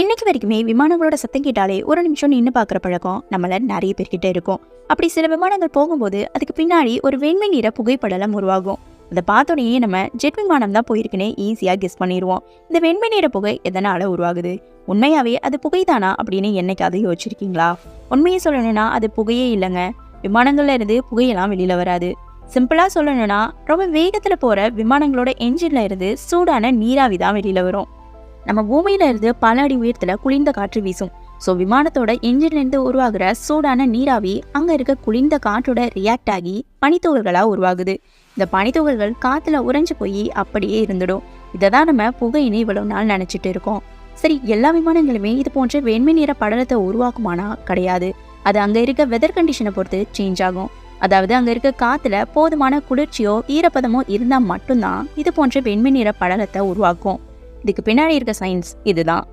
இன்னைக்கு வரைக்குமே விமானங்களோட சத்தம் கேட்டாலே ஒரு நிமிஷம் நின்று பார்க்குற பழக்கம் நம்மள நிறைய பேர்கிட்ட இருக்கும். அப்படி சில விமானங்கள் போகும்போது அதுக்கு பின்னாடி ஒரு வெண்மை நிற புகைப்படலம் உருவாகும். அதை பார்த்தோடனே நம்ம ஜெட் விமானம் தான் போயிருக்குன்னு ஈஸியாக கெஸ் பண்ணிடுவோம் இந்த வெண்மை நிற புகை எதனால் உருவாகுது? உண்மையாவே அது புகைதானா அப்படின்னு என்னைக்காவது யோசிச்சிருக்கீங்களா? உண்மையை சொல்லணும்னா அது புகையே இல்லைங்க. விமானங்கள்ல இருந்து புகையெல்லாம் வெளியில வராது. சிம்பிளா சொல்லணும்னா ரொம்ப வேகத்துல போற விமானங்களோட என்ஜின்ல இருந்து சூடான நீராவி தான் வெளியில வரும். நம்ம பூமியில இருந்து பல அடி உயரத்துல குளிர்ந்த காற்று வீசும். ஸோ விமானத்தோட இன்ஜின்லேருந்து உருவாகிற சூடான நீராவி அங்க இருக்க குளிர்ந்த காற்றோட ரியாக்ட் ஆகி பனித்துகள்களா உருவாகுது. இந்த பனித்துகள்கள் காத்துல உறைஞ்சு போய் அப்படியே இருந்துடும். இதை தான் நம்ம புகையினை இவ்வளவு நாள் நினைச்சிட்டு இருக்கோம். சரி எல்லா விமானங்களுமே இது போன்ற வெண்மை நிற படலத்தை உருவாக்குமானா? கிடையாது. அது அங்க இருக்க வெதர் கண்டிஷனை பொறுத்து சேஞ்ச் ஆகும். அதாவது அங்க இருக்க காத்துல போதுமான குளிர்ச்சியோ ஈரப்பதமோ இருந்தா மட்டும்தான் இது போன்ற வெண்மை நிற படலத்தை உருவாக்கும். இதுக்கு பின்னாடி இருக்க சயின்ஸ் இதுதான்.